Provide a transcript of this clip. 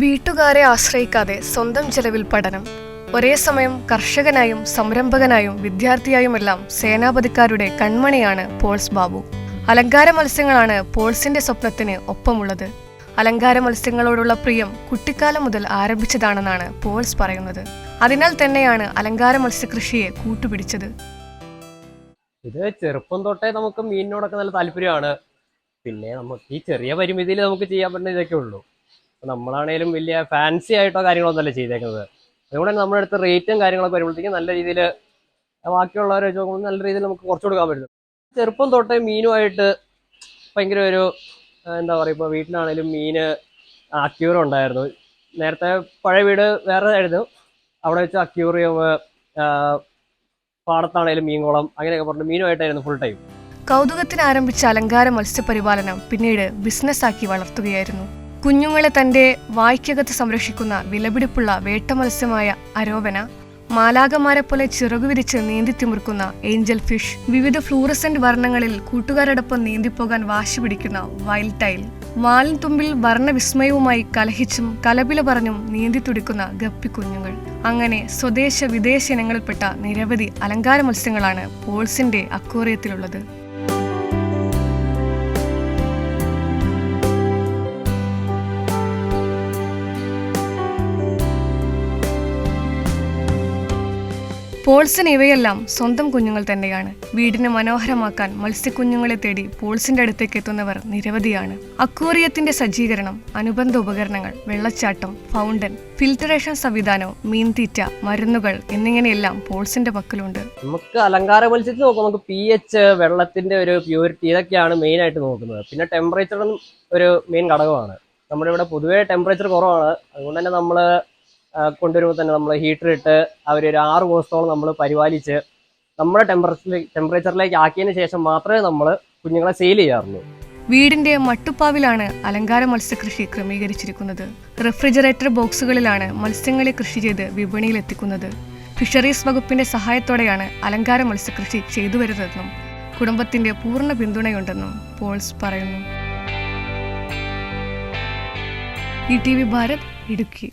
വീട്ടുകാരെ ആശ്രയിക്കാതെ സ്വന്തം ചെലവിൽ പഠനം. ഒരേ സമയം കർഷകനായും സംരംഭകനായും വിദ്യാർത്ഥിയായുമെല്ലാം സേനാപതിക്കാരുടെ കൺമണിയാണ് പോൾസ് ബാബു. അലങ്കാര മത്സ്യങ്ങളാണ് പോൾസിന്റെ സ്വപ്നത്തിന് ഒപ്പമുള്ളത്. അലങ്കാര മത്സ്യങ്ങളോടുള്ള പ്രിയം കുട്ടിക്കാലം മുതൽ ആരംഭിച്ചതാണെന്നാണ് പോൾസ് പറയുന്നത്. അതിനാൽ തന്നെയാണ് അലങ്കാര മത്സ്യകൃഷിയെ കൂട്ടുപിടിച്ചത്. ഇത് ചെറുപ്പം തൊട്ടേ നമുക്ക് മീനിനോടൊക്കെ നല്ല താല്പര്യമാണ്. പിന്നെ നമുക്ക് ഈ ചെറിയ പരിമിതിയിൽ നമുക്ക് ചെയ്യാൻ പറ്റുന്ന ഇതൊക്കെ ഉള്ളൂ. നമ്മളാണേലും വലിയ ഫാൻസി ആയിട്ടോ കാര്യങ്ങളൊന്നുമല്ല ചെയ്തേക്കുന്നത്. അതുകൊണ്ട് തന്നെ നമ്മുടെ അടുത്ത് റേറ്റും കാര്യങ്ങളൊക്കെ വരുമ്പോഴത്തേക്കും നല്ല രീതിയിൽ ബാക്കിയുള്ളവരെ വെച്ച് നോക്കുമ്പോൾ നല്ല രീതിയിൽ നമുക്ക് കുറച്ച് കൊടുക്കാൻ പറ്റും. ചെറുപ്പം തൊട്ടേ മീനുമായിട്ട് ഭയങ്കര ഒരു എന്താ പറയുക ഇപ്പോൾ വീട്ടിലാണേലും മീന് അക്യൂർ ഉണ്ടായിരുന്നു. നേരത്തെ പഴയ വീട് വേറെ ആയിരുന്നു. അവിടെ വെച്ച് അക്യൂറിയം പാടത്താണേലും മീൻകുളം അങ്ങനെയൊക്കെ പറഞ്ഞിട്ട് മീനുമായിട്ടായിരുന്നു ഫുൾ ടൈം കൗതുകത്തിന് ആരംഭിച്ച അലങ്കാര മത്സ്യപരിപാലനം പിന്നീട് ബിസിനസ്സാക്കി വളർത്തുകയായിരുന്നു. കുഞ്ഞുങ്ങളെ തന്റെ വായ്ക്കകത്ത് സംരക്ഷിക്കുന്ന വിലപിടിപ്പുള്ള വേട്ടമത്സ്യമായ അരോവന മാലാകമാരെ പോലെ ചിറകുവിരിച്ച് നീന്തിത്തിമിർക്കുന്ന ഏഞ്ചൽ ഫിഷ് വിവിധ ഫ്ലൂറസെന്റ് വർണങ്ങളിൽ കൂട്ടുകാരോടൊപ്പം നീന്തിപ്പോകാൻ വാശി പിടിക്കുന്ന വൈൽഡ് ടൈൽ വാലിൻ തുമ്പിൽ വർണവിസ്മയവുമായി കലഹിച്ചും കലപില പറഞ്ഞും നീന്തി തുടിക്കുന്ന ഗപ്പി കുഞ്ഞുങ്ങൾ. അങ്ങനെ സ്വദേശ വിദേശ ഇനങ്ങളിൽപ്പെട്ട നിരവധി അലങ്കാര മത്സ്യങ്ങളാണ് പോൾസിന്റെ അക്വേറിയത്തിലുള്ളത്. പോൾസിന് ഇവയെല്ലാം സ്വന്തം കുഞ്ഞുങ്ങൾ തന്നെയാണ്. വീടിനെ മനോഹരമാക്കാൻ മത്സ്യക്കുഞ്ഞുങ്ങളെ തേടി പോൾസിന്റെ അടുത്തേക്ക് എത്തുന്നവർ നിരവധിയാണ്. അക്വേറിയത്തിന്റെ സജ്ജീകരണം അനുബന്ധ ഉപകരണങ്ങൾ വെള്ളച്ചാട്ടം ഫൗണ്ടൻ ഫിൽറ്ററേഷൻ സംവിധാനം മീൻതീറ്റ മരുന്നുകൾ എന്നിങ്ങനെയെല്ലാം പോൾസിന്റെ പക്കലുണ്ട്. നമുക്ക് അലങ്കാര മത്സ്യത്തിൽ നോക്കുമ്പോൾ നമുക്ക് പി എച്ച് വെള്ളത്തിന്റെ ഒരു പ്യൂരിറ്റി ഇതൊക്കെയാണ് മെയിൻ ആയിട്ട് നോക്കുന്നത്. പിന്നെ ടെമ്പറേച്ചറും ഒരു മെയിൻ ഘടകമാണ്. നമ്മുടെ ഇവിടെ പൊതുവേ ടെമ്പറേച്ചർ കുറവാണ്. അതുകൊണ്ട് തന്നെ നമ്മൾ കൊണ്ടുവരുമ്പോൾ തന്നെ നമ്മൾ ഹീറ്റർ ഇട്ട് അവർ ആറ് ദിവസത്തോളം നമ്മൾ പരിപാലിച്ച് നമ്മുടെ ടെമ്പറേച്ചറിൽ ടെമ്പറേച്ചറിലേക്ക് ആക്കിയതിന് ശേഷം മാത്രമേ നമ്മൾ കുഞ്ഞുങ്ങളെ സെയിൽ ചെയ്യാറുള്ളൂ. വീടിന്റെ മട്ടുപ്പാവിലാണ് അലങ്കാര മത്സ്യകൃഷി ക്രമീകരിച്ചിരിക്കുന്നത്. റെഫ്രിജറേറ്റർ ബോക്സുകളിലാണ് മത്സ്യങ്ങളെ കൃഷി ചെയ്ത് വിപണിയിൽ എത്തിക്കുന്നത് ഫിഷറീസ് വകുപ്പിന്റെ സഹായത്തോടെയാണ് അലങ്കാര മത്സ്യകൃഷി ചെയ്തു വരുന്നതെന്നും കുടുംബത്തിന്റെ പൂർണ പിന്തുണയുണ്ടെന്നും പോൾസ് പറയുന്നു. ഭാരത് ഇടുക്കി.